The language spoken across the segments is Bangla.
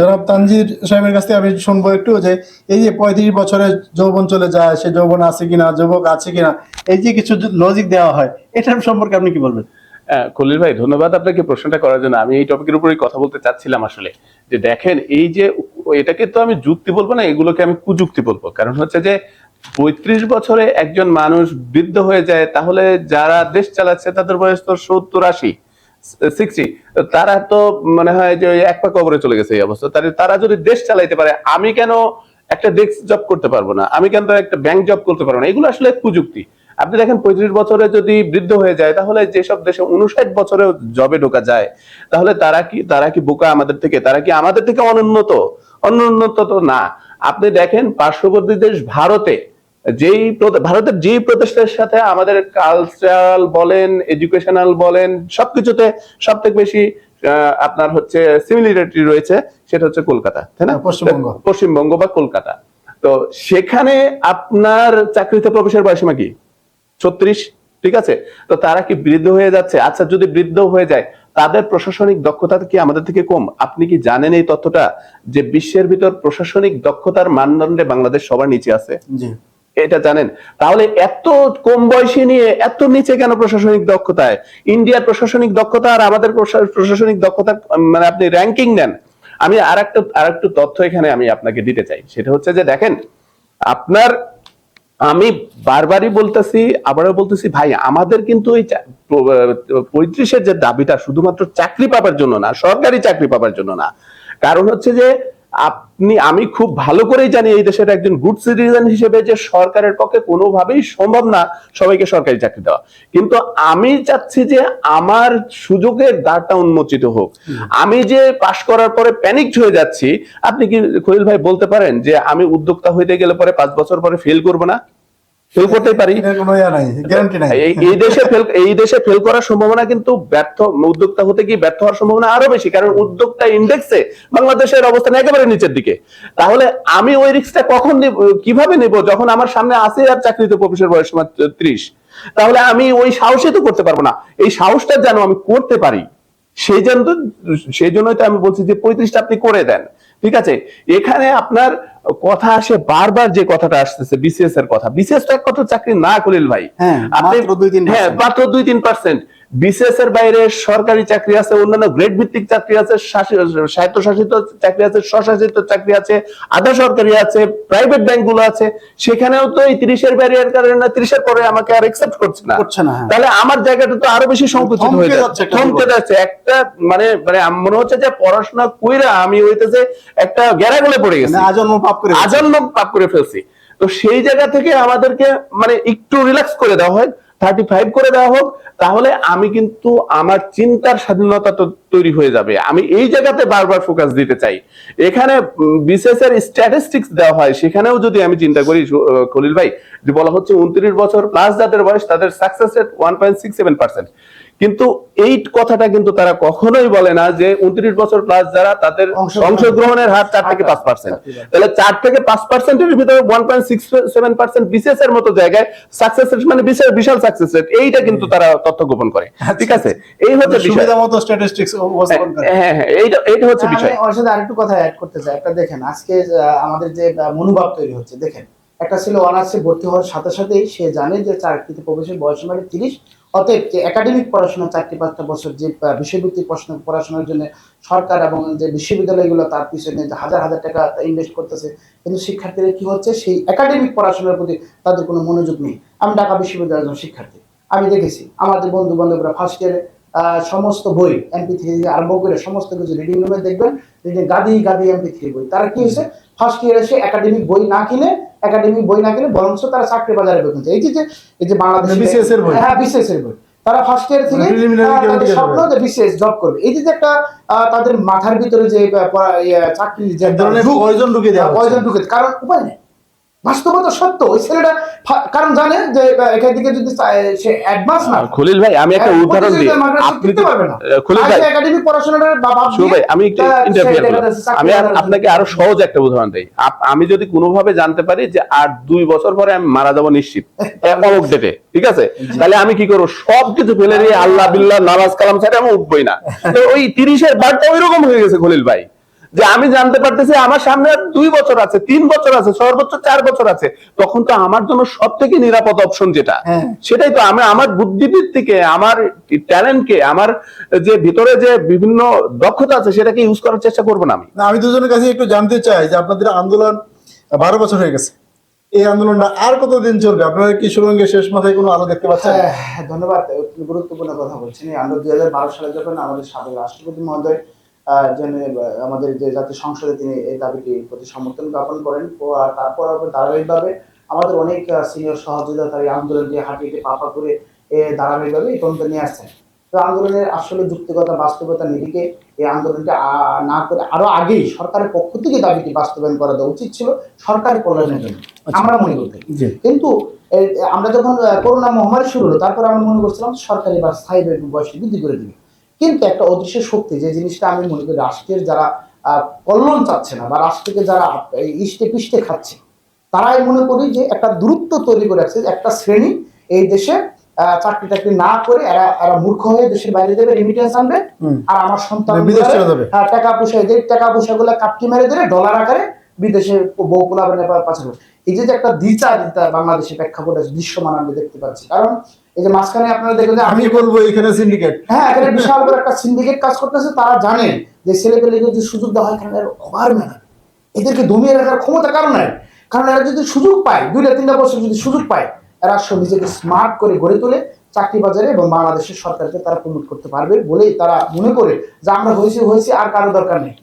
জনাব তানজির সাহেবের কাছ থেকে আমি শুনব একটু যে, এই যে পঁয়ত্রিশ বছরের যৌবন চলে যায়, সে যৌবন আছে কিনা, যুবক আছে কিনা, এই যে কিছু লজিক দেওয়া হয়, এটার সম্পর্কে আপনি কি বলবেন? খলিল ভাই, ধন্যবাদ আপনাকে প্রশ্নটা করার জন্য। আমি এই টপিকের উপরেই কথা বলতে চাচ্ছিলাম আসলে। যে দেখেন, এই যে এটাকে তো আমি যুক্তি বলব না, এগুলোকে আমি কুযুক্তি বলব। কারণ হচ্ছে যে, পঁয়ত্রিশ বছরে একজন মানুষ বৃদ্ধ হয়ে যায়, তাহলে যারা দেশ চালাচ্ছে, তাদের বয়স তো সত্তর আশি। সিক্সটি তারা তো মনে হয় যে এক পা কবরে চলে গেছে এই অবস্থা। তাহলে তারা যদি দেশ চালাইতে পারে, আমি কেন একটা ডেস্ক জব করতে পারব না? আমি কেন একটা ব্যাংক জব করতে পারব না? এগুলো আসলে প্রযুক্তি। আপনি দেখেন পঁয়ত্রিশ বছরে যদি বৃদ্ধ হয়ে যায়, তাহলে যেসব দেশে উনষাট বছরে জবে ঢোকা যায়, তাহলে তারা কি তারা কি বোকা আমাদের থেকে? তারা কি আমাদের থেকে অনুন্নত? অনুন্নত তো না। আপনি দেখেন পার্শ্ববর্তী দেশ ভারতে যেই ভারতের যেই প্রতিষ্ঠানের সাথে আমাদের কালচারাল বলেন এডুকেশনাল বলেন সবকিছুতে সব থেকে বেশি আপনার হচ্ছে সিমিলারিটি রয়েছে সেটা হচ্ছে কলকাতা তাই না? হ্যাঁ, পশ্চিমবঙ্গ। পশ্চিমবঙ্গ বা কলকাতা। তো সেখানে আপনার চাকরিতে প্রবেশের বয়সীমা কি? ছত্রিশ ঠিক আছে? তো তারা কি বৃদ্ধ হয়ে যাচ্ছে? আচ্ছা যদি বৃদ্ধ হয়ে যায় তাদের প্রশাসনিক দক্ষতা কি আমাদের থেকে কম? আপনি কি জানেন এই তথ্যটা? যে বিশ্বের ভিতর প্রশাসনিক দক্ষতার মানদণ্ডে বাংলাদেশ সবার নিচে আছে। জি। এটা জানেন। তাহলে এত কম বয়সী নিয়ে এত নিচে কেন প্রশাসনিক দক্ষতায়? ইন্ডিয়ার প্রশাসনিক দক্ষতা আর আমাদের প্রশাসনিক দক্ষতা মানে আপনি র্যাঙ্কিং নেন। আমি আর একটা আর একটু তথ্য এখানে আমি আপনাকে দিতে চাই। সেটা হচ্ছে যে দেখেন, আপনার, আমি বারবারই বলতেছি, আবারও বলতেছি, ভাই, আমাদের কিন্তু প- পঁয়ত্রিশের যে দাবিটা শুধুমাত্র চাকরি পাবার জন্য না, সরকারি চাকরি পাবার জন্য না। কারণ হচ্ছে যে আপনি আমি খুব ভালো করেই জানি এই দেশের একজন গুড সিটিজেন হিসেবে যে সরকারের পক্ষে কোনোভাবেই সম্ভব না সবাইকে সরকারি চাকরি দেওয়া। কিন্তু আমি চাচ্ছি যে আমার সুযোগের দ্বারটা উন্মোচিত হোক। আমি যে পাশ করার পরে প্যানিক হয়ে যাচ্ছি আপনি কি খলিল ভাই বলতে পারেন যে আমি উদ্যোক্তা হইতে গেলে পরে পাঁচ বছর পরে ফেল করব না? ফেল করতেই পারি। এই দেশে ফেল এই দেশে ফেল করার সম্ভাবনা কিন্তু ব্যর্থ উদ্যোক্তা হতে গিয়ে ব্যর্থ হওয়ার সম্ভাবনা আরও বেশি কারণ উদ্যোক্তা ইন্ডেক্সে বাংলাদেশের অবস্থান একেবারে নিচের দিকে। তাহলে আমি ওই রিস্কটা কখন নিব কীভাবে নেব? যখন আমার সামনে আছে আর চাকরিতে প্রবেশের বয়স ত্রিশ তাহলে আমি ওই সাহসে তো করতে পারব না। এই সাহসটা যেন আমি করতে পারি সেই জন্য সেই জন্যই তো আমি বলছি যে পঁয়ত্রিশটা আপনি করে দেন। ঠিক আছে? এখানে আপনার কথা আসে বারবার যে কথাটা আসতেছে বিসিএস এর কথা। বিসিএস তো এক কথা চাকরি না করিল ভাই। হ্যাঁ, আপনি মাত্র দুই তিন হ্যাঁ। মাত্র দুই তিন পার্সেন্ট বিসিএস এর বাইরে সরকারি চাকরি আছে অন্যান্য গ্রেড ভিত্তিক চাকরি আছে স্বায়ত্তশাসিত চাকরি আছে স্বশাসিত চাকরি আছে আধা সরকারি আছে প্রাইভেট ব্যাংকগুলো আছে। সেখানেও তো এই তিরিশের ব্যারিয়ার কারণে তিরিশের পরে আমাকে আর একসেপ্ট করছে না। করছে না, হ্যাঁ। তাহলে আমার জায়গাটা তো আরও বেশি সংকুচিত হয়ে যাচ্ছে। থমকে যাচ্ছে। একটা মানে মানে মনে হচ্ছে যে পড়াশোনা কইরা আমি হইতেছে একটা গ্যারাগুলে পড়ে গেছি। মানে আজন্ম পাপ করে আজন্ম পাপ করে ফেলছি। তো সেই জায়গা থেকে আমাদেরকে মানে একটু রিল্যাক্স করে দেওয়া হয়। থার্টি ফাইভ করে দেওয়া হোক, তাহলে আমি কিন্তু আমার চিন্তার স্বাধীনতা তো তৈরি হয়ে যাবে। আমি এই জায়গাতে বারবার ফোকাস দিতে চাই। এখানে বিশেষ এর স্ট্যাটিস্টিক্স দেওয়া হয়, সেখানেও যদি আমি চিন্তা করি খলিল ভাই, যে বলা হচ্ছে উনত্রিশ বছর প্লাস যাদের বয়স, তাদের success rate one point six seven percent কিন্তু এই কথাটা কিন্তু তারা কখনোই বলে না যে উনত্রিশ বছর প্লাস যারা তাদের অংশগ্রহণের হার চার থেকে পাঁচ পার্সেন্ট তাহলে চার থেকে পাঁচ পার্সেন্টের ভিতরে one point six seven percent BCS এর মতো জায়গায় সাকসেস রেট মানে বিশাল বিশাল সাকসেস রেট এইটা কিন্তু তারা তথ্য গোপন করে। ঠিক আছে? এই হচ্ছে বিষয়। মতো স্ট্যাটিস্টিক্স হ্যাঁ হ্যাঁ এইটা এইটা হচ্ছে বিষয়। আমি ওর সাথে আরেকটু কথা অ্যাড করতে চাই। একটা দেখেন আজকে আমাদের যে মনোভাব তৈরি হচ্ছে দেখেন। একটা ছিল অনার্সে ভর্তি হওয়ার সাথে সাথেই সে জানে যে চাকরিতে প্রবেশের বয়স মানে তিরিশ। অতএব যে একাডেমিক পড়াশোনা, চারটি পাঁচটা বছর যে বিষয়ভিত্তিক প্রশ্ন পড়াশোনার জন্য সরকার এবং যে বিশ্ববিদ্যালয়গুলো তার পিছনে হাজার হাজার টাকা ইনভেস্ট করতেছে, কিন্তু শিক্ষার্থীরা কি হচ্ছে? সেই একাডেমিক পড়াশোনার প্রতি তাদের কোনো মনোযোগ নেই। আমি ঢাকা বিশ্ববিদ্যালয়ের শিক্ষার্থী। আমি দেখেছি, আমাদের বন্ধু বান্ধবরা ফার্স্ট ইয়ারে সমস্ত বই এমপি থ্রি আরম্ভ করে সমস্ত কিছু রিডিং রুমে দেখবেন রিডিং গাদি গাদি এমপি থ্রি বই তারা কি হয়েছে ফার্স্ট ইয়ারে এসে একাডেমিক বই না কিনে একাডেমিক বই না কিনে বরঞ্চ তারা চাকরি বাজারে বেরোচ্ছে এই যে যে এই যে বাংলাদেশ মানে এর বই। হ্যাঁ বিসিএস এর বই তারা ফার্স্ট ইয়ার থেকে তাদের স্বপ্ন। যে বিসিএস জব করবে এই যে যে একটা আহ, তাদের মাথার ভিতরে যে ইয়ে, চাকরি যে ধরনের ঢুক- দেওয়া হ্যাঁ, হচ্ছে। poison ঢুকে কারণ উপায় নেই বাস্তবতা সত্য। ওই ছেলেটা কারণ জানে যে এখান থেকে যদি সে অ্যাডভান্স না খলিল ভাই আমি একটা হ্যাঁ, উদাহরণ দিই। আপনি তো- পারবে না। খলিল ভাই সে একাডেমিক পড়াশোনার বাবা ভাই আমি একটু ইন্টারভিউ আমি আপনাকে আরও সহজ একটা উদাহরণ দিই। আমি যদি কোনোভাবে জানতে পারি যে আর দুই বছর পরে আমি মারা যাব নিশ্চিত অমুক ডেটে ঠিক আছে? তাহলে আমি কি করব? সব কিছু ফেলে দিয়ে আল্লাহ বিল্লাহ নামাজ কালাম ছাড়া আমি উঠবই না। তো ওই তিরিশের বারটা ওই রকম হয়ে গেছে খলিল ভাই। যে আমি জানতে পারতেছি আমার সামনে দুই বছর আছে তিন বছর আছে সর্বোচ্চ চার বছর আছে তখন তো আমার জন্য সব থেকে নিরাপদ অপশন যেটা। হ্যাঁ। সেটাই তো আমি আমার বুদ্ধিবৃত্তিকে আমার ট্যালেন্টকে আমার যে ভিতরে যে বিভিন্ন দক্ষতা আছে সেটাকে ইউজ করার চেষ্টা করব না আমি। আমি দুজনের কাছে একটু জানতে চাই যে আপনাদের আন্দোলন বারো বছর হয়ে গেছে। এই আন্দোলনটা আর কতদিন চলবে? আপনারা কি শেষ মাথায় কোনো আলো দেখতে পাচ্ছেন? হ্যাঁ, ধন্যবাদ। গুরুত্বপূর্ণ কথা বলছেন। এই আমরা দুই হাজার বারো সালে যখন আমাদের সাবেক রাষ্ট্রপতি মহোদয় আমাদের যে জাতীয় সংসদে তিনি এই দাবিটির প্রতি সমর্থন জ্ঞাপন করেন। ও তারপর ধারাবাহিকভাবে আমাদের অনেক সিনিয়র সহযোগিতা তার এই আন্দোলনকে হাঁটিয়ে পাপা করে ধারাবাহিকভাবে এই পর্যন্ত নিয়ে আসছেন। তো আন্দোলনের আসলে যুক্তিগত বাস্তবতা নিরিখে এই আন্দোলনটা না করে আরও আগেই সরকারের পক্ষ থেকে দাবিটি বাস্তবায়ন করা দেওয়া উচিত ছিল সরকারের কল্যাণের জন্য। আমরা মনে করতে জি। কিন্তু আমরা যখন করোনা মহামারী শুরু হলো তারপর আমরা মনে করছিলাম সরকারি বা স্থায়ী বয়স বৃদ্ধি করে দিবে। কিন্তু একটা অদৃশ্য শক্তি যে জিনিসটা আমি মনে করি রাষ্ট্রের যারা কল্যাণ চাচ্ছে না বা রাষ্ট্রকে যারা ইষ্টে পিষ্টে খাচ্ছে তারাই মনে করি যে একটা দূরত্ব তৈরি করে রাখছে একটা শ্রেণি এই দেশে চাকরি টাকরি না করে এরা এরা মূর্খ হয়ে দেশের বাইরে দেবে রেমিটেন্স আনবে আর আমার সন্তান যাবে। হ্যাঁ, টাকা পয়সা এদের টাকা পয়সা গুলা কাটকি মেরে দেবে ডলার আকারে বিদেশে বউ পোলাবে নেপাল পাচার এই যে একটা দ্বিচার যেটা বাংলাদেশের প্রেক্ষাপটে দৃশ্যমান আমরা দেখতে পাচ্ছি। কারণ এই যে মাঝখানে আপনারা দেখবেন যে আমি বলব এখানে সিন্ডিকেট হ্যাঁ এখানে বিশাল বড় একটা সিন্ডিকেট কাজ করতেছে তারা জানেন যে ছেলেপেলেকে যদি সুযোগ দেওয়া হয় এখানে ওভার ম্যানার এদেরকে দমিয়ে রাখার ক্ষমতা কারণ নাই। কারণ এরা যদি সুযোগ পায় দুইটা তিনটা বছর যদি সুযোগ পায় এরা নিজেকে স্মার্ট করে গড়ে তোলে চাকরি বাজারে এবং বাংলাদেশের সরকারকে তারা প্রমোট করতে পারবে বলেই তারা মনে করে যে আমরা হয়েছি হয়েছি আর কারও দরকার নেই।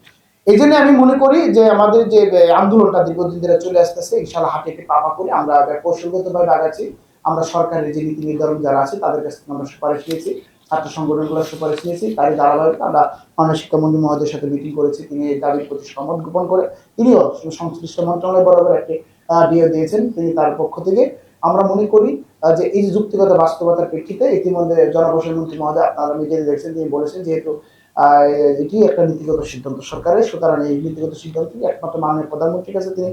এই জন্য আমি মনে করি যে আমাদের যে আন্দোলনটা দীর্ঘদিন ধরে চলে আসতেছে ইনশাল্লাহ হাতে একটি পাপা করে আমরা কৌশলগতভাবে আগাচ্ছি। আমরা সরকারের যে নীতি নির্ধারণ যারা আছে, তাদের কাছ থেকে আমরা সুপারিশ নিয়েছি ছাত্র সংগঠনগুলোর সুপারিশ নিয়েছি তারই ধারাবাহিক আমরা মাননীয় শিক্ষামন্ত্রী মহোদয়ের সাথে মিটিং করেছি, তিনি এই দাবির প্রতি সম্মত গোপন করে, তিনিও সংশ্লিষ্ট মন্ত্রণালয় বরাবর একটি ডিও দিয়েছেন, তিনি তার পক্ষ থেকে। আমরা মনে করি যে এই যে যুক্তিগত বাস্তবতার প্রেক্ষিতে ইতিমধ্যে জনপ্রশাসন মন্ত্রী মহোদয় আপনারা মিডিয়াতে দেখছেন, তিনি বলেছেন যেহেতু এটি একটা নীতিগত সিদ্ধান্ত সরকারের, সুতরাং এই নীতিগত সিদ্ধান্ত একমাত্র মাননীয় প্রধানমন্ত্রীর কাছে তিনি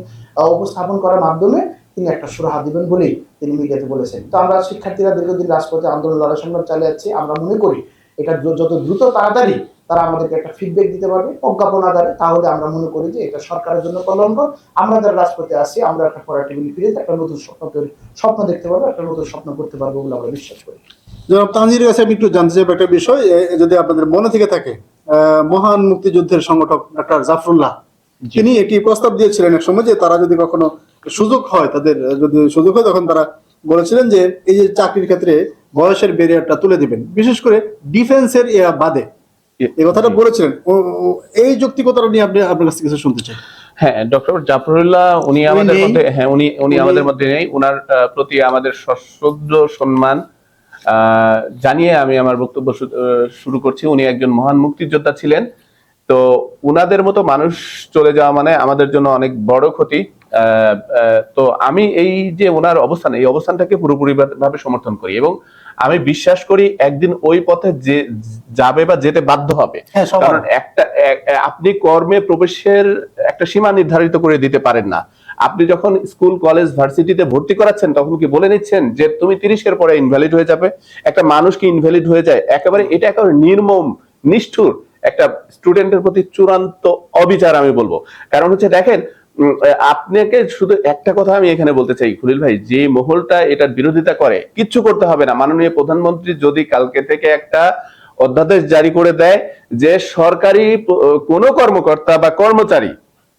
উপস্থাপন করার মাধ্যমে তিনি একটা সুরাহা দিবেন বলেই তিনি মিডিয়াতে বলেছেন। তো আমরা শিক্ষার্থীরা দীর্ঘদিন রাজপথে আন্দোলন লড়াই সংগ্রাম চালিয়ে যাচ্ছি। আমরা মনে করি এটা যত দ্রুত তাড়াতাড়ি তারা আমাদেরকে একটা ফিডব্যাক দিতে পারবে প্রজ্ঞাপন আধারে তাহলে আমরা মনে করি যে এটা সরকারের জন্য কল্যাণকর আমরা যারা রাজপথে আসি আমরা একটা পরাটিভিল ফিরে একটা নতুন স্বপ্ন তৈরি স্বপ্ন দেখতে পারব একটা নতুন স্বপ্ন করতে পারব বলে আমরা বিশ্বাস করি। জনাব তানজির কাছে আমি একটু জানতে চাইব একটা বিষয় যদি আপনাদের মনে থেকে থাকে আহ, মহান মুক্তিযুদ্ধের সংগঠক ডক্টর জাফরুল্লাহ তিনি একটি প্রস্তাব দিয়েছিলেন এক সময় যে তারা যদি কখনো সুযোগ হয় তাদের যদি সুযোগ হয় তখন তারা বলেছিলেন যে এই যে চাকরির ক্ষেত্রে বয়সের ব্যারিয়ারটা তুলে দিবেন। বিশেষ করে ডিফেন্সের এরা বাদে। এই কথাটা বলেছিলেন। এই যৌক্তিকতাটা নিয়ে আপনি আপনার কাছে কিছু শুনতে চাই। হ্যাঁ ডক্টর জাফরুল্লাহ উনি আমাদের মধ্যে হ্যাঁ উনি উনি আমাদের মধ্যে নেই। উনার প্রতি আমাদের সশ্রদ্ধ সম্মান জানিয়ে আমি আমার বক্তব্য শুরু করছি। উনি একজন মহান মুক্তিযোদ্ধা ছিলেন। তো উনাদের মতো মানুষ চলে যাওয়া মানে আমাদের জন্য অনেক বড় ক্ষতি। তো আমি এই যে ওনার অবস্থান এই অবস্থানটাকে পুরোপুরি ভাবে সমর্থন করি এবং আমি বিশ্বাস করি একদিন ওই পথে যে যাবে বা যেতে বাধ্য হবে। হ্যাঁ কারণ একটা আপনি কর্মে প্রবেশের একটা সীমা নির্ধারিত করে দিতে পারেন না। আপনি যখন স্কুল কলেজ ভার্সিটিতে ভর্তি করাচ্ছেন তখন কি বলে নিচ্ছেন যে তুমি তিরিশের পরে ইনভ্যালিড হয়ে যাবে? একটা মানুষ কি ইনভ্যালিড হয়ে যায়? একেবারে এটা একেবারে নির্মম নিষ্ঠুর একটা স্টুডেন্টের প্রতি চূড়ান্ত অবিচার আমি বলব। কারণ হচ্ছে দেখেন আপনাকে শুধু একটা কথা আমি এখানে বলতে চাই খুলিল ভাই যে মহলটা এটার বিরোধিতা করে কিচ্ছু করতে হবে না। মাননীয় প্রধানমন্ত্রী যদি কালকে থেকে একটা অধ্যাদেশ জারি করে দেয় যে সরকারি কোনো কর্মকর্তা বা কর্মচারী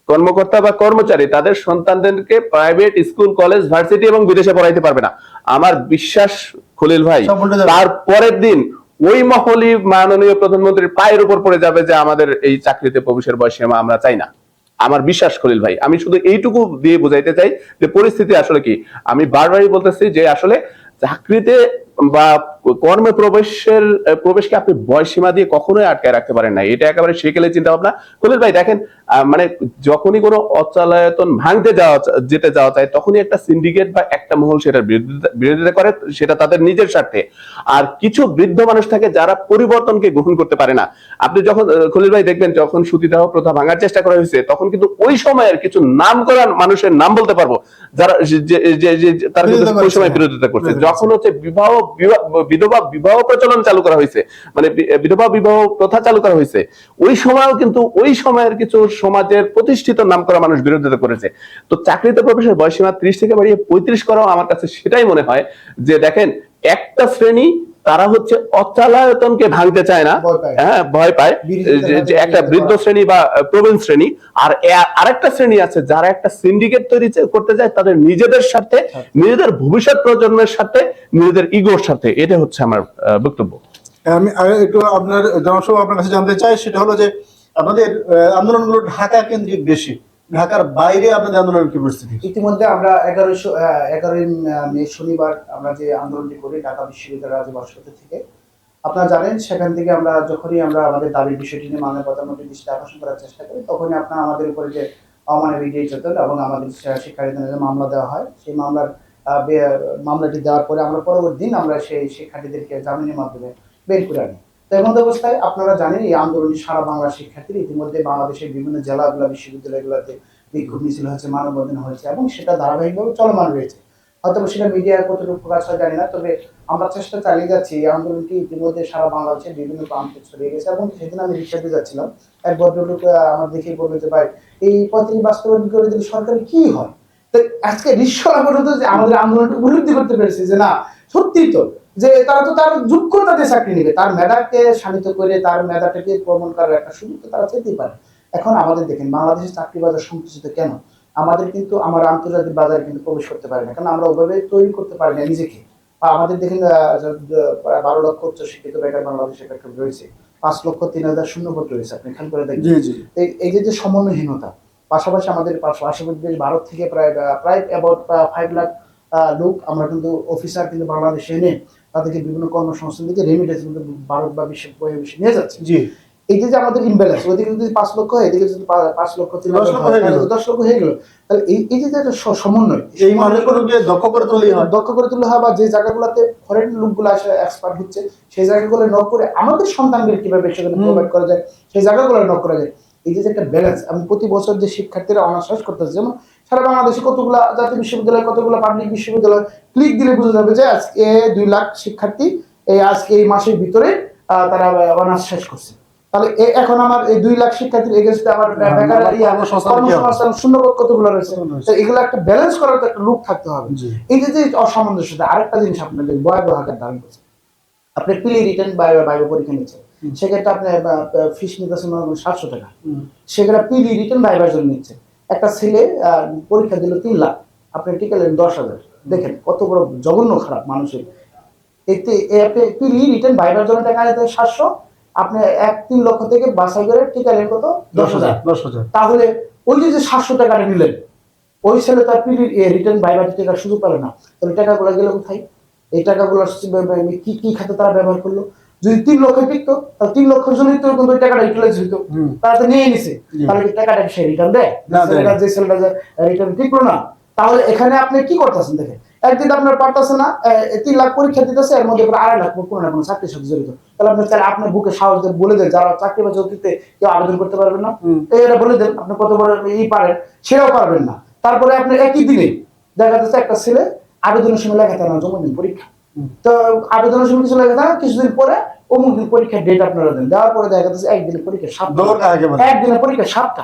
কর্মকর্তা বা কর্মচারী তাদের সন্তানদেরকে প্রাইভেট স্কুল কলেজ ভার্সিটি এবং বিদেশে পড়াইতে পারবে না। আমার বিশ্বাস খলিল ভাই তার পরের দিন ওই মহলই মাননীয় প্রধানমন্ত্রীর পায়ের উপর পড়ে যাবে যে আমাদের এই চাকরিতে প্রবেশের বয়স আমরা চাই না। আমার বিশ্বাস খলিল ভাই, আমি শুধু এইটুকু দিয়ে বোঝাইতে চাই যে পরিস্থিতি আসলে কি? আমি বারবারই বলতেছি যে আসলে চাকরিতে বা কর্মে প্রবেশের প্রবেশকে আপনি বয়স সীমা দিয়ে কখনোই আটকায় রাখতে পারেন না। এটা একেবারে সেকেলে চিন্তা ভাবনা খলিল ভাই দেখেন মানে যখনই কোনো অচলায়তন ভাঙতে যাওয়া যেতে যাওয়া চায় তখনই একটা সিন্ডিকেট বা একটা মহল সেটার বিরোধিতা করে সেটা তাদের নিজের স্বার্থে। আর কিছু বৃদ্ধ মানুষ থাকে যারা পরিবর্তনকে গ্রহণ করতে পারে না। আপনি যখন খলিল ভাই দেখবেন যখন সুতিদাহ প্রথা ভাঙার চেষ্টা করা হয়েছে তখন কিন্তু ওই সময়ের কিছু নাম করা মানুষের নাম বলতে পারব যারা তারা কিন্তু ওই সময় হ্যাঁ। বিরোধিতা করছে। যখন হচ্ছে বিবাহ বিধবা বিবাহ প্রচলন চালু করা হয়েছে। মানে বিধবা বিবাহ প্রথা চালু করা হয়েছে। ওই সময়ও কিন্তু ওই সময়ের কিছু সমাজের প্রতিষ্ঠিত নাম করা মানুষ বিরোধিতা করেছে। তো চাকরিতে প্রবেশের বয়সীমা ত্রিশ থেকে বাড়িয়ে পঁয়ত্রিশ করাও আমার কাছে সেটাই মনে হয় যে, দেখেন, একটা শ্রেণি তারা হচ্ছে অচালায়তনকে ভাঙতে চায় না। হ্যাঁ ভয় পায়। যে- একটা বৃদ্ধ শ্রেণি বা প্রবীণ শ্রেণি। আর আরেকটা শ্রেণি আছে যারা একটা সিন্ডিকেট তৈরি করতে যায় তাদের নিজেদের সাথে নিজেদের ভবিষ্যৎ প্রজন্মের সাথে নিজেদের ইগোর সাথে এটা হচ্ছে আমার বক্তব্য। আমি একটু আপনার জনসভা আপনার কাছে জানতে চাই সেটা হলো যে আপনাদের আহ, আন্দোলনগুলো ঢাকা কেন্দ্রিক বেশি। ঢাকার বাইরে আপনাদের আন্দোলনের কি পরিস্থিতি ইতিমধ্যে আমরা এগারোশো এগারোই মে শনিবার আমরা যে আন্দোলনটি করি ঢাকা বিশ্ববিদ্যালয় রাজ্য থেকে, আপনারা জানেন সেখান থেকে আমরা যখনই আমরা আমাদের দাবির বিষয়টি নিয়ে মাননীয় প্রধানমন্ত্রীর দৃষ্টি আকর্ষণ করার চেষ্টা করি, তখনই আপনার আমাদের উপরে যে অমানবিক নির্যাতন এবং আমাদের শিক্ষার্থীদের যে মামলা দেওয়া হয়, সেই মামলার মামলাটি দেওয়ার পরে আমরা পরবর্তী দিন আমরা সেই শিক্ষার্থীদেরকে জামিনের মাধ্যমে বের করে আনি। তো এমন অবস্থায় আপনারা জানেন এই আন্দোলনটি সারা বাংলার শিক্ষার্থী ইতিমধ্যে বাংলাদেশের বিভিন্ন জেলাগুলো, বিশ্ববিদ্যালয়গুলোতে বিক্ষোভ মিছিল হয়েছে, মানববন্ধন হয়েছে এবং সেটা ধারাবাহিকভাবে চলমান রয়েছে। হয়তো সেটা মিডিয়ার কতটুকু প্রকাশ হয় জানি না, তবে আমরা চেষ্টা চালিয়ে যাচ্ছি। এই আন্দোলনটি ইতিমধ্যে সারা বাংলাদেশের বিভিন্ন প্রান্তে ছড়িয়ে গেছে এবং সেদিন আমি রিক্সাতে যাচ্ছিলাম। এক ভদ্রলোক আমার দেখে বলল যে, ভাই, এই পঁয়ত্রিশ বাস্তবায়ন করে দিলে সরকারের কি হয়? তো আজকে রিক্সাওয়ালা পর্যন্ত যে আমাদের আন্দোলনটা উপলব্ধি করতে পেরেছে যে, না সত্যি তো যে তারা তো তার যোগ্যতাতে চাকরি নেবে তার মেধাকে শানিত করে তার মেধাটাকে প্রমাণ করার একটা সুযোগ তো তারা যেতেই পারে। এখন আমাদের দেখেন বাংলাদেশের চাকরি বাজার সংকুচিত কেন? আমাদের কিন্তু আমার আন্তর্জাতিক বাজারে কিন্তু প্রবেশ করতে পারি না কারণ আমরা ওভাবে তৈরি করতে পারি না নিজেকে। বা আমাদের দেখেন প্রায় বারো লক্ষ উচ্চ শিক্ষিত বেকার বাংলাদেশে বেকার রয়েছে পাঁচ লক্ষ তিন হাজার শূন্যপদ রয়েছে আপনি খেয়াল করে জি এই- এই যে যে সমন্বয়হীনতা পাশাপাশি আমাদের পাশ- পার্শ্ববর্তী দেশ ভারত থেকে প্রায় প্রায় অ্যাবাউট ফাইভ লাখ লোক আমরা কিন্তু অফিসার কিন্তু বাংলাদেশে এনে তাদেরকে বিভিন্ন কর্মসংস্থান থেকে রেমিটেন্স কিন্তু ভারত বা বিশ্ব বিশ্বে নিয়ে যাচ্ছে। জি। এই যে আমাদের ইমব্যালেন্স ওদিকে যদি পাঁচ লক্ষ হয় এদিকে যদি পাঁচ লক্ষ তিন দশ লক্ষ লক্ষ হয়ে গেল। তাহলে দশ লক্ষ হয়ে গেল। তাহলে এই এই যে একটা সমন্বয় এই মানুষগুলোকে দক্ষ করে তুললেই হয়। দক্ষ করে তুলতে হয় বা যে জায়গাগুলোতে ফরেন লোকগুলো আসে এক্সপার্ট হচ্ছে সেই জায়গাগুলো নক করে আমাদের সন্তানদের কীভাবে সেখানে। প্রোভাইড করা যায় সেই জায়গাগুলো নক করা যায়। এই যে একটা ব্যালেন্স আমি প্রতি বছর যে শিক্ষার্থীরা অনার্স করতেছে যেমন সারা বাংলাদেশে কতগুলা জাতীয় বিশ্ববিদ্যালয় কতগুলো পাবলিক বিশ্ববিদ্যালয় ক্লিক দিলে বোঝা যাবে যে আজকে দুই লাখ শিক্ষার্থী এই আজকে এই মাসের ভিতরে তারা অনার্স শেষ করছে। তাহলে এখন আমার এই দুই লাখ শিক্ষার্থীর এগেনস্টে আমার হ্যাঁ, কর্মসংস্থান শূন্যপদ কতগুলো রয়েছে। এগুলো একটা ব্যালেন্স করার তো একটা লুক থাকতে হবে। এই যে যে অসামঞ্জস্যতা আরেকটা জিনিস আপনাদের ভয়াবহ আকার ধারণ করছে। আপনি পিলি রিটার্ন বাইরে বাইরে পরীক্ষা নিচ্ছেন। সেক্ষেত্রে আপনি ফিস নিতেছেন সাতশো টাকা। সেখানে পিলি রিটার্ন বাইবার জন্য নিচ্ছেন। একটা ছেলে পরীক্ষা দিল তিন লাখ। আপনি টিকালেন দশ হাজার। দেখেন কত বড় জঘন্য খারাপ মানুষের। এতে আপনি রিটার্ন বাইবার জন্য টাকা নিতে সাতশো। আপনি এক তিন লক্ষ থেকে বাছাই করে টিকালেন কত? দশ হাজার। দশ হাজার তাহলে ওই যে যে সাতশো টাকাটা নিলেন ওই ছেলে তার পিড়ির রিটার্ন বাইবার টাকার সুযোগ পেল না। তাহলে টাকাগুলো গেল কোথায়? এই টাকাগুলো কি কি খাতে তারা ব্যবহার করল? যদি তিন লক্ষ টিকতো তাহলে তিন লক্ষ জন্যই তো কিন্তু টাকাটা ইউটিলাইজ হইতো। তারা তো নিয়ে নিছে। তাহলে কি টাকাটা সে রিটার্ন দেয়। যে ছেলেটা যে রিটার্ন টিকলো না। তাহলে এখানে আপনি কি করতেছেন দেখেন? একদিন আপনার পারতেছে না তিন লাখ পরীক্ষা দিতেছে এর মধ্যে আড়াই লাখ কোনো না কোনো চাকরির সাথে জড়িত। তাহলে আপনি চাইলে আপনার বুকে সাহস দিয়ে বলে দেন যারা চাকরি বা চাকরিতে কেউ আবেদন করতে পারবেন না। এটা বলে দেন আপনি কত বড় ই পারেন সেটাও পারবেন না। তারপরে আপনি একই দিনে দেখা যাচ্ছে একটা ছেলে আবেদনের সময় লেখা থাকে না জন্মদিন পরীক্ষা। তো আবেদনের সময় কিছু লেখা থাকে কিছুদিন পরে অমুক দিন পরীক্ষার ডেট আপনারা দেন। দেওয়ার পরে দেখা যাচ্ছে একদিনে পরীক্ষা সাতটা। দৌড় কাকে বলে? একদিনে পরীক্ষা সাতটা।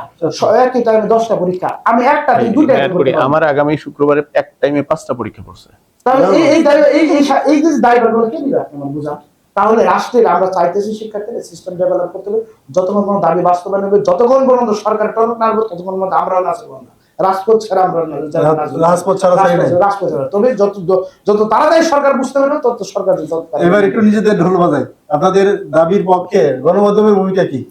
একই টাইমে দশটা পরীক্ষা। আমি একটা দুইটা আমার আগামী শুক্রবারে এক টাইমে পাঁচটা পরীক্ষা পড়ছে। তাহলে এই এই দায়- এই এই যে দায়ভারগুলো কে নিবে আপনি আমার বুঝান তাহলে রাষ্ট্রের আমরা চাইতেছি শিক্ষার্থীদের সিস্টেম ডেভেলপ করতে হবে। যতক্ষণ পর্যন্ত দাবি বাস্তবায়ন হবে যতক্ষণ পর্যন্ত সরকার টনক না হবে ততক্ষণ পর্যন্ত আমরাও নাচবো না রাজপথ ছাড়া আমরা। রাজপথ ছাড়া রাজপথ- ছাড়া। তবে যত যত- তাড়াতাড়ি সরকার বুঝতে পারবে তত সরকার এবার একটু নিজেদের ঢোল বাজাই আপনাদের দাবির পক্ষে গণমাধ্যমের ভূমিকা কি?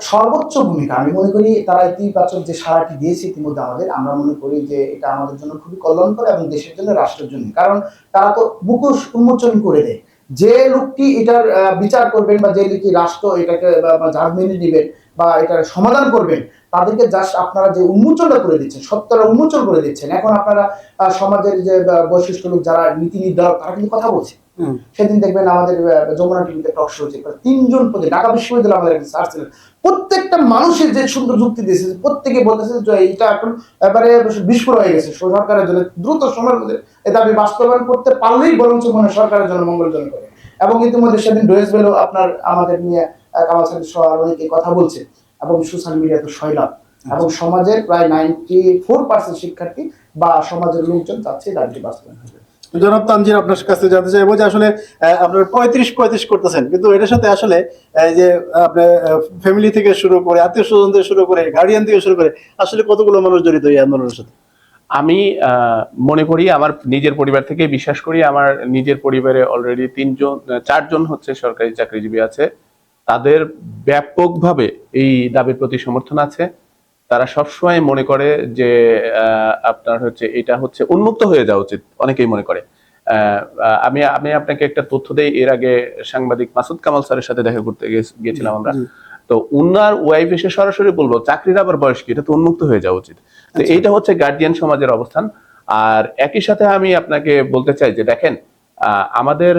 সর্বোচ্চ ভূমিকা। আমি মনে করি তারা ইতিবাচক যে সারাটি দিয়েছে ইতিমধ্যে আমাদের আমরা মনে করি যে এটা আমাদের জন্য খুবই কল্যাণকর এবং দেশের জন্য রাষ্ট্রের জন্য। কারণ তারা তো মুখোশ উন্মোচন করে দেয়। যে লোকটি এটার বিচার করবেন বা যে লোকটি রাষ্ট্র এটাকে বা মেনে নেবেন বা এটার সমাধান করবেন তাদেরকে জাস্ট আপনারা যে উন্মোচনটা করে দিচ্ছেন সত্যটা উন্মোচন করে দিচ্ছেন এখন আপনারা সমাজের যে বৈশিষ্ট্য লোক যারা নীতি নির্ধারক তারা কিন্তু কথা বলছে। সেদিন দেখবেন আমাদের যমুনা টিভিতে টক শো হচ্ছে। তিনজন প্রতি ঢাকা বিশ্ববিদ্যালয় আমাদের একজন স্যার ছিলেন। প্রত্যেকটা মানুষের যে সুন্দর যুক্তি দিয়েছে প্রত্যেকে বলতেছে যে এটা এখন এবারে বিস্ফোরণ হয়ে গেছে সরকারের জন্য দ্রুত সময়ের মধ্যে এই দাবি বাস্তবায়ন করতে পারলেই বরঞ্চ মনে সরকারের জন্য মঙ্গলজনক হবে। এবং ইতিমধ্যে সেদিন ডোয়েস বেলো আপনার আমাদের নিয়ে কামাল সাহেব সহ অনেকে কথা বলছে। এবং সোশ্যাল মিডিয়া তো সয়লাভ এবং সমাজের প্রায় নাইনটি ফোর পার্সেন্ট শিক্ষার্থী বা সমাজের লোকজন চাচ্ছে দাবিটি বাস্তবায়ন হবে। জনাব তানজির আপনার কাছে জানতে চাইব যে আসলে আপনার পঁয়ত্রিশ পঁয়ত্রিশ করতেছেন কিন্তু এটার সাথে আসলে যে আপনার ফ্যামিলি থেকে শুরু করে আত্মীয় স্বজন থেকে শুরু করে গার্ডিয়ান থেকে শুরু করে আসলে কতগুলো মানুষ জড়িত এই আন্দোলনের সাথে? আমি আহ, মনে করি আমার নিজের পরিবার থেকে বিশ্বাস করি আমার নিজের পরিবারে অলরেডি তিনজন চারজন হচ্ছে সরকারি চাকরিজীবী আছে। তাদের ব্যাপকভাবে এই দাবির প্রতি সমর্থন আছে। তারা সবসময় মনে করে যে আহ, আপনার হচ্ছে এটা হচ্ছে উন্মুক্ত হয়ে যাওয়া উচিত। অনেকেই মনে করে। আমি আমি আপনাকে একটা তথ্য দেই। এর আগে সাংবাদিক মাসুদ কামাল স্যারের সাথে দেখা করতে গিয়ে- গিয়েছিলাম আমরা। তো উনার ওয়াইফ এসে সরাসরি বলব চাকরির আবার বয়স কি? এটা তো উন্মুক্ত হয়ে যাওয়া উচিত। তো আচ্ছা। এইটা হচ্ছে গার্ডিয়ান সমাজের অবস্থান। আর একই সাথে আমি আপনাকে বলতে চাই যে দেখেন আমাদের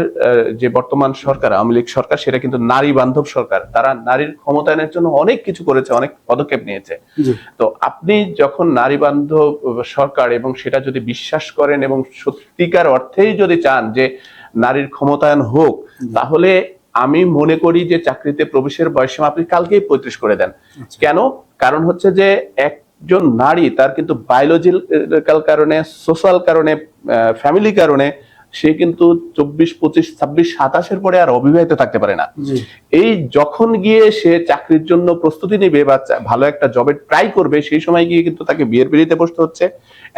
যে বর্তমান সরকার আওয়ামী লীগ সরকার সেটা কিন্তু নারী বান্ধব সরকার। তারা নারীর ক্ষমতায়নের জন্য অনেক কিছু করেছে অনেক পদক্ষেপ নিয়েছে। তো আপনি যখন নারী বান্ধব সরকার এবং সেটা যদি বিশ্বাস করেন এবং সত্যিকার অর্থেই যদি চান যে নারীর ক্ষমতায়ন হোক তাহলে আমি মনে করি যে চাকরিতে প্রবেশের বয়সীমা আপনি কালকেই পঁয়ত্রিশ করে দেন। কেন? কারণ হচ্ছে যে একজন নারী তার কিন্তু বায়োলজিক্যাল কারণে সোশ্যাল কারণে ফ্যামিলি কারণে সে কিন্তু চব্বিশ পঁচিশ ছাব্বিশ সাতাশের পরে আর অবিবাহিত থাকতে পারে না। এই যখন গিয়ে সে চাকরির জন্য প্রস্তুতি নেবে বা ভালো একটা জবে ট্রাই করবে সেই সময় গিয়ে কিন্তু তাকে বিয়ের পিড়িতে বসতে হচ্ছে।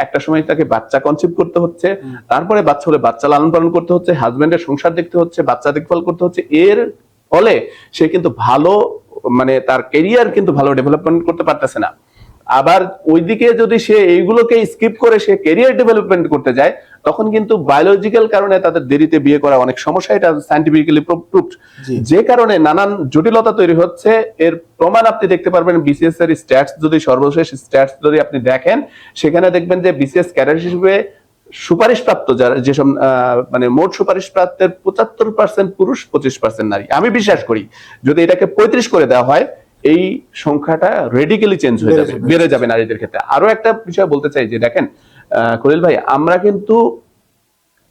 একটা সময় তাকে বাচ্চা কনসিভ করতে হচ্ছে। তারপরে বাচ্চা হলে বাচ্চা লালন পালন করতে হচ্ছে হাজবেন্ডের সংসার দেখতে হচ্ছে বাচ্চা দেখভাল করতে হচ্ছে। এর ফলে সে কিন্তু ভালো মানে তার কেরিয়ার কিন্তু ভালো ডেভেলপমেন্ট করতে পারতেছে না। আবার ওইদিকে যদি সে এইগুলোকে স্কিপ করে সে কেরিয়ার ডেভেলপমেন্ট করতে যায় তখন কিন্তু বায়োলজিক্যাল কারণে তাদের দেরিতে বিয়ে করা অনেক সমস্যা। এটা সাইন্টিফিক্যালি জি। যে কারণে নানান জটিলতা তৈরি হচ্ছে। এর প্রমাণ আপনি দেখতে পারবেন বিসিএস এর স্ট্যাটস যদি সর্বশেষ স্ট্যাটস যদি আপনি দেখেন সেখানে দেখবেন যে বিসিএস ক্যাডার হিসেবে সুপারিশপ্রাপ্ত যারা যেসব মানে মোট সুপারিশপ্রাপ্তের পঁচাত্তর পার্সেন্ট পুরুষ পঁচিশ পার্সেন্ট নারী। আমি বিশ্বাস করি যদি এটাকে পঁয়ত্রিশ করে দেওয়া হয় এই সংখ্যাটা রেডিক্যালি চেঞ্জ হয়ে যাবে। বেড়ে যাবে নারীদের ক্ষেত্রে আরও একটা বিষয় বলতে চাই যে দেখেন আহ, খলিল ভাই আমরা কিন্তু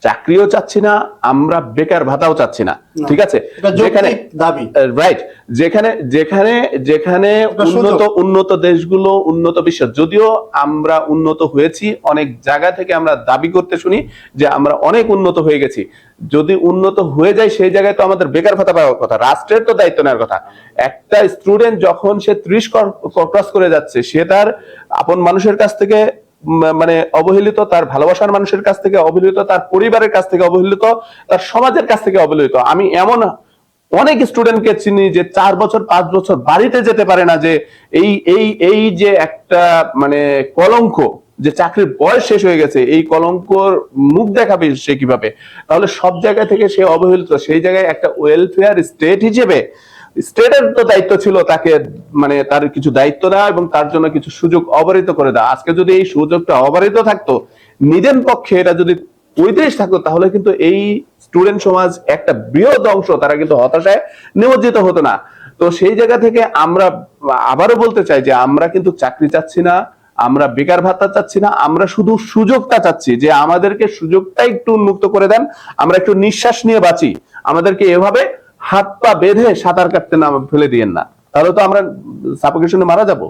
চাকরিও চাচ্ছি না আমরা বেকার ভাতাও চাচ্ছি না। ঠিক আছে? যেখানে দাবি। রাইট যেখানে যেখানে যেখানে উন্নত উন্নত দেশগুলো উন্নত বিশ্ব। যদিও আমরা উন্নত হয়েছি অনেক জায়গা থেকে আমরা দাবি করতে শুনি যে আমরা অনেক উন্নত হয়ে গেছি। যদি উন্নত হয়ে যায় সেই জায়গায় তো আমাদের বেকার ভাতা পাওয়ার কথা রাষ্ট্রের তো দায়িত্ব নেওয়ার কথা। একটা স্টুডেন্ট যখন সে ত্রিশ ক্রস করে যাচ্ছে সে তার আপন মানুষের কাছ থেকে মানে অবহেলিত তার ভালোবাসার মানুষের কাছ থেকে, অবহেলিত তার পরিবারের কাছ থেকে, অবহেলিত তার সমাজের কাছ থেকে অবহেলিত। আমি এমন অনেক স্টুডেন্টকে চিনি যে চার বছর, পাঁচ বছর বাড়িতে যেতে পারে না যে এই এই এই যে একটা মানে কলঙ্ক যে চাকরির বয়স শেষ হয়ে গেছে, এই কলঙ্কর মুখ দেখাবে সে কীভাবে? তাহলে সব জায়গা থেকে সে অবহেলিত। সেই জায়গায় একটা ওয়েলফেয়ার স্টেট হিসেবে স্টেটের তো দায়িত্ব ছিল তাকে মানে তার কিছু দায়িত্ব দেওয়া এবং তার জন্য কিছু সুযোগ অবরিত করে দেওয়া। আজকে যদি এই সুযোগটা অবরিত থাকতো, নিজের পক্ষে এটা যদি পঁয়ত্রিশ থাকতো, তাহলে কিন্তু এই স্টুডেন্ট সমাজ একটা বৃহৎ অংশ, তারা কিন্তু হতাশায় নিমজ্জিত হতো না। তো সেই জায়গা থেকে আমরা আবারও বলতে চাই যে আমরা কিন্তু চাকরি চাচ্ছি না, আমরা বেকার ভাতা চাচ্ছি না, আমরা শুধু সুযোগটা চাচ্ছি যে আমাদেরকে সুযোগটা একটু উন্মুক্ত করে দেন, আমরা একটু নিঃশ্বাস নিয়ে বাঁচি। আমাদেরকে এভাবে হাত পা বেঁধে সাঁতার কাটতে না ফেলে দিয়েন না। তাহলে তো আমরা সাপোকেশনে মারা যাব।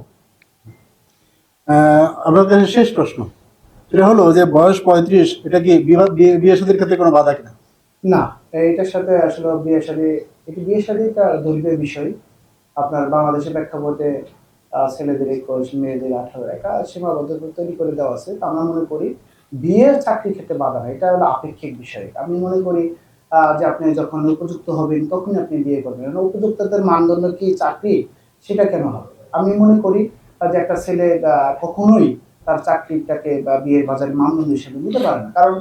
আহ, আপনার কাছে শেষ প্রশ্ন। সেটা হলো যে বয়স পঁয়ত্রিশ এটা কি বিয়ে বিয়ে শাদীর ক্ষেত্রে কোনো বাধা কিনা? না এটার সাথে আসলে বিয়ে শাদী এটি বিয়ে শাদী একটা দলীয় বিষয়। আপনার বাংলাদেশের প্রেক্ষাপটে আহ, ছেলেদের একুশ মেয়েদের আঠারো একটা সীমাবদ্ধতা তৈরি করে দেওয়া আছে। তো আমরা মনে করি বিয়ের চাকরির ক্ষেত্রে বাধা না এটা হলো আপেক্ষিক বিষয়। আমি মনে করি যে আপনি যখন উপযুক্ত হবেন, তখনই আপনি বিয়ে করবেন। কারণ উপযুক্ততার মানদণ্ড কি, চাকরি, সেটা কেন হবে? আমি মনে করি যে একটা ছেলে কখনোই তার চাকরিটাকে, বা বিয়ের বাজারে মানদণ্ড হিসেবে নিতে পারে না। কারণ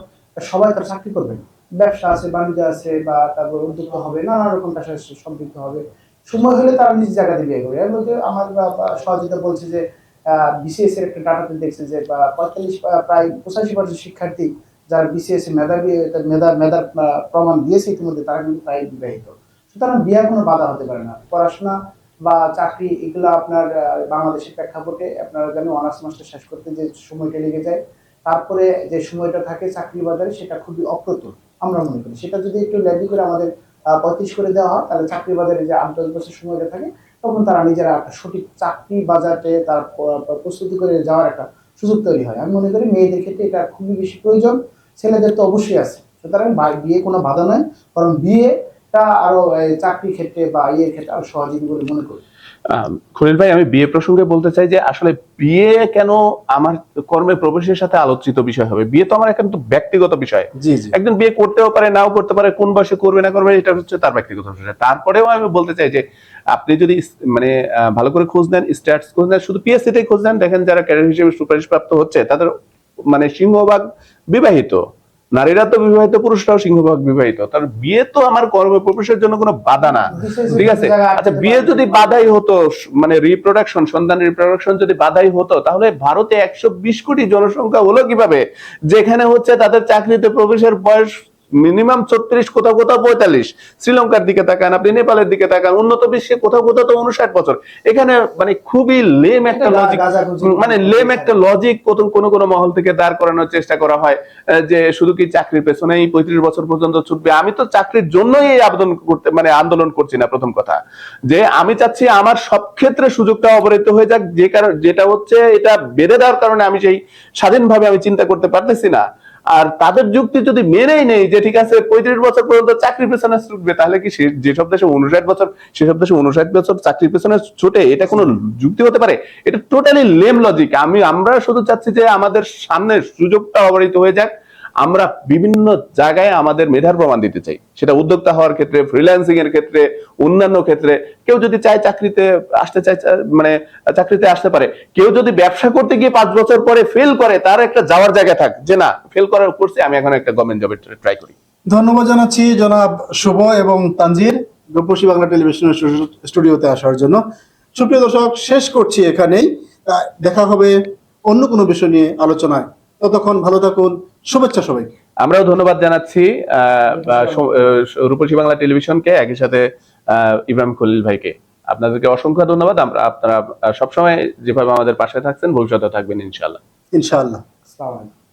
সবাই তার চাকরি করবে। ব্যবসা আছে, বাণিজ্য আছে, বা তারপর উদ্যোক্ত হবে, নানা রকম সাথে সম্পৃক্ত হবে। সময় হলে তারা নিজ জায়গাতে বিয়ে করবে। এর মধ্যে আমার সহযোগিতা বলছে যে বিসিএস একটা ডাটাতে দেখছে যে পঁয়তাল্লিশ, প্রায় পঁচাশি পার্সেন্ট শিক্ষার্থী যারা বিসিএস মেধাবী মেধা, মেধার প্রমাণ দিয়েছে ইতিমধ্যে, তারা কিন্তু প্রায় বিবাহিত। সুতরাং বিয়ার কোনো বাধা হতে পারে না। পড়াশোনা বা চাকরি, এগুলো আপনার বাংলাদেশের প্রেক্ষাপটে আপনারা জানেন অনার্স মাস্টার শেষ করতে যে সময়টা লেগে যায়, তারপরে যে সময়টা থাকে চাকরি বাজারে, সেটা খুবই অপ্রতুল, আমরা মনে করি। সেটা যদি একটু ল্যাবি করে আমাদের পঁয়ত্রিশ করে দেওয়া হয়, তাহলে চাকরি বাজারে যে আট দশ বছর সময়টা থাকে, তখন তারা নিজেরা একটা সঠিক চাকরি বাজারে তার প্রস্তুতি করে যাওয়ার একটা সুযোগ তৈরি হয়। আমি মনে করি মেয়েদের ক্ষেত্রে এটা খুবই বেশি প্রয়োজন। ছেলেদের তো অবশ্যই আছে। সুতরাং বিয়ে কোনো বাধা নয় বরং বিয়েটা চাকরির ক্ষেত্রে বা ইয়ের ক্ষেত্রে সহযোগী বলে মনে করি। খলিল ভাই আমি বিয়ে প্রসঙ্গে বলতে চাই যে আসলে বিয়ে কেন আমার কর্মে প্রবেশের সাথে আলোচিত বিষয় হবে? বিয়ে তো আমার একান্ত ব্যক্তিগত বিষয়। জি জি। একজন বিয়ে করতেও পারে নাও করতে পারে কোন বয়সে করবে না করবে এটা হচ্ছে তার ব্যক্তিগত বিষয়। তারপরেও আমি বলতে চাই যে আপনি যদি মানে ভালো করে খোঁজ নেন স্ট্যাটস খোঁজ নেন শুধু পিএসসিতেই খোঁজ নেন দেখেন যারা ক্যারিয়ার হিসেবে সুপারিশ প্রাপ্ত হচ্ছে তাদের মানে সিংহভাগ বিবাহিত নারীরা তো বিবাহিত পুরুষরাও সিংহভাগ বিবাহিত। তার বিয়ে তো আমার কর্মে প্রবেশের জন্য কোনো বাধা না। ঠিক আছে? আচ্ছা বিয়ে যদি বাধাই হতো মানে রিপ্রোডাকশন সন্তান রিপ্রোডাকশন যদি বাধাই হতো তাহলে ভারতে একশো বিশ কোটি জনসংখ্যা হলো কীভাবে? যেখানে হচ্ছে তাদের চাকরিতে প্রবেশের বয়স মিনিমাম ছত্রিশ কোথাও কোথাও পঁয়তাল্লিশ। শ্রীলঙ্কার দিকে তাকান আপনি নেপালের দিকে তাকান উন্নত বিশ্বে কোথাও কোথাও তো উনষাট বছর। এখানে মানে খুবই লেম একটা লজিক মানে লেম একটা লজিক কোন কোন মহল থেকে দাঁড় করানোর চেষ্টা করা হয় যে শুধু কি চাকরির পেছনেই পঁয়ত্রিশ বছর পর্যন্ত ছুটবে। আমি তো চাকরির জন্যই এই আবেদন করতে মানে আন্দোলন করছি না প্রথম কথা। যে আমি চাচ্ছি আমার সব ক্ষেত্রে সুযোগটা অবরিত হয়ে যাক যে কারণ যেটা হচ্ছে এটা বেড়ে দেওয়ার কারণে আমি সেই স্বাধীনভাবে আমি চিন্তা করতে পারতেছি না। আর তাদের যুক্তি যদি মেনেই নেই যে ঠিক আছে পঁয়ত্রিশ বছর পর্যন্ত চাকরির পেছনে ছুটবে তাহলে কি সে- যেসব দেশে উনষাট বছর সেসব দেশে উনষাট বছর চাকরির পেছনে ছুটে এটা কোনো যুক্তি হতে পারে? এটা টোটালি লেম লজিক আমি আমরা শুধু চাচ্ছি যে আমাদের সামনে সুযোগটা অবারিত হয়ে যাক। আমরা বিভিন্ন জায়গায় আমাদের মেধার প্রমাণ দিতে চাই। সেটা উদ্যোক্তা হওয়ার ক্ষেত্রে ফ্রিল্যান্সিং এর ক্ষেত্রে অন্যান্য ক্ষেত্রে। কেউ যদি চায় চাকরিতে আসতে চায় মানে চাকরিতে আসতে পারে। কেউ যদি ব্যবসা করতে গিয়ে পাঁচ বছর পরে ফেল করে তার একটা যাওয়ার জায়গা থাক যে না ফেল করার করছে আমি এখন একটা গভর্নমেন্ট জবে ট্রাই করি। ধন্যবাদ জানাচ্ছি জনাব শুভ এবং তানজির রূপসী বাংলা টেলিভিশনের স্টুডিওতে আসার জন্য। সুপ্রিয় দর্শক শেষ করছি এখানেই। দেখা হবে অন্য কোনো বিষয় নিয়ে আলোচনায়। ততক্ষণ ভালো থাকুন শুভেচ্ছা সবাইকে। আমরাও ধন্যবাদ জানাচ্ছি রূপসী বাংলা টেলিভিশনকে একই সাথে আহ, ইব্রাহিম খলিল ভাইকে। আপনাদেরকে অসংখ্য ধন্যবাদ আমরা আপনারা সবসময় যেভাবে আমাদের পাশে থাকছেন ভবিষ্যতে থাকবেন ইনশাল্লাহ ইনশাল্লাহ আসসালামু আলাইকুম।